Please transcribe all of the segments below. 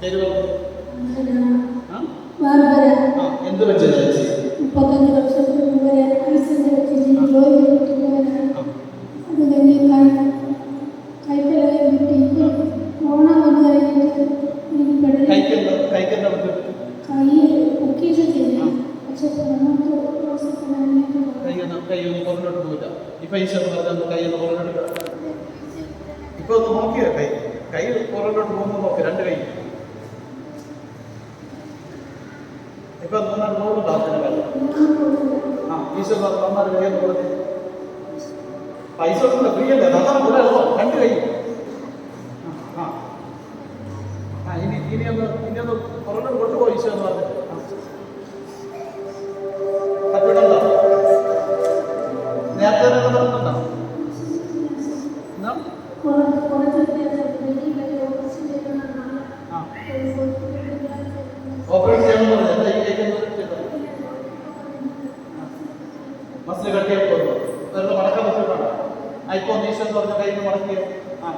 പേര് എന്ത് ചേച്ചി മുപ്പത്തഞ്ച് വർഷത്തിന് മുമ്പ് ഐസിന്റെ വെച്ച് ജോലി അത് കഴിഞ്ഞ് കൈ കൈക്കെല്ലാം കിട്ടി കൊറോണ വന്നു കഴിഞ്ഞിട്ട് എനിക്ക് പെടലി കൈ പൊക്കിയൊക്കെ ചെയ്തു പക്ഷെ കൈയൊന്ന് കൈയൊന്ന് പുറകോട്ട് ഈ എന്ന് പറഞ്ഞാൽ കൈയൊന്ന് പുറകോട്ട് ഇപ്പൊ ഒന്ന് നോക്കിയോ കൈ? കൈ പുറകോട്ട് പോകുമ്പോൾ നോക്കി. രണ്ട് കൈ. ഇപ്പൊ പോകുന്നുണ്ടോ അതിന്റെ കാര്യം ആ ഈശ്വർ നന്നായിട്ട് കൈയൊന്ന് കൊടുത്ത് പൈസ കൊടുക്കില്ല ഫ്രീ അല്ലേ? നന്നായിട്ട് കൂടെ ഉള്ളോ രണ്ട് കൈ. ആ, ആ. ഇനി ഇനി ഒന്ന് ഇനി ഒന്ന് പുറകോട്ട് കൊണ്ടുപോയി ഈശ്വർ എന്ന് പറഞ്ഞു പറ്റുന്നുണ്ടോ നേരത്തെ പറഞ്ഞിട്ടുണ്ടോ എന്നാ? മസിൽ കട്ടിയായി പോകുന്നു വെറുതെ മടക്കാൻ ആ ഇപ്പോൾ നീശ എന്ന് പറഞ്ഞ കയ്യിൽ നിന്ന് മടക്കിയോ? ആ.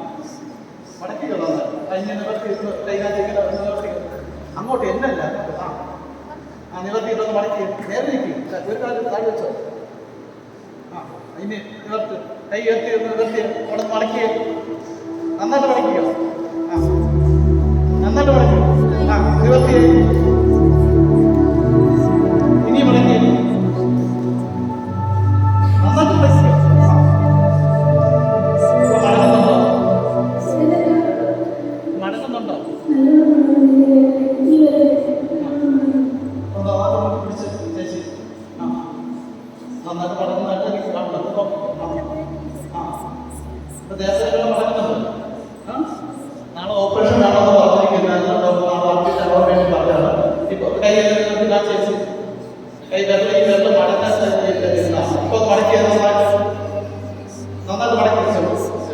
മടക്കിയോ നന്നായി. അതിന് നിവർത്തി കൈകാര്യം നിവർത്തി. അങ്ങോട്ട് എന്നല്ല. ആ. ആ നിവർത്തിയിട്ടൊന്ന് മടക്കി. നേരെ നിൽക്കി ഒരു കാലം താഴെ വെച്ചോ. ആ ഇനി നിവർത്തി. കൈ ഉയർത്തി നിവർത്തി. അവിടെ മടക്കിയ മടക്കി. നന്നായിട്ട് മടക്കിയോ ആ. നന്നായിട്ട് മടക്കി. ആ നിവർത്തി. മടക്കി വെച്ചോ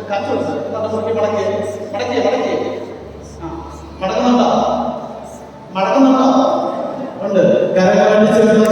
കാച്ചു നന്നായിട്ട് മുറുക്കി മടക്കി മടക്കി മടക്കി ആ മടങ്ങുന്നുണ്ടോ മടങ്ങുന്നുണ്ടോ ഉണ്ട്. കരകരടിച്ച് വരുന്ന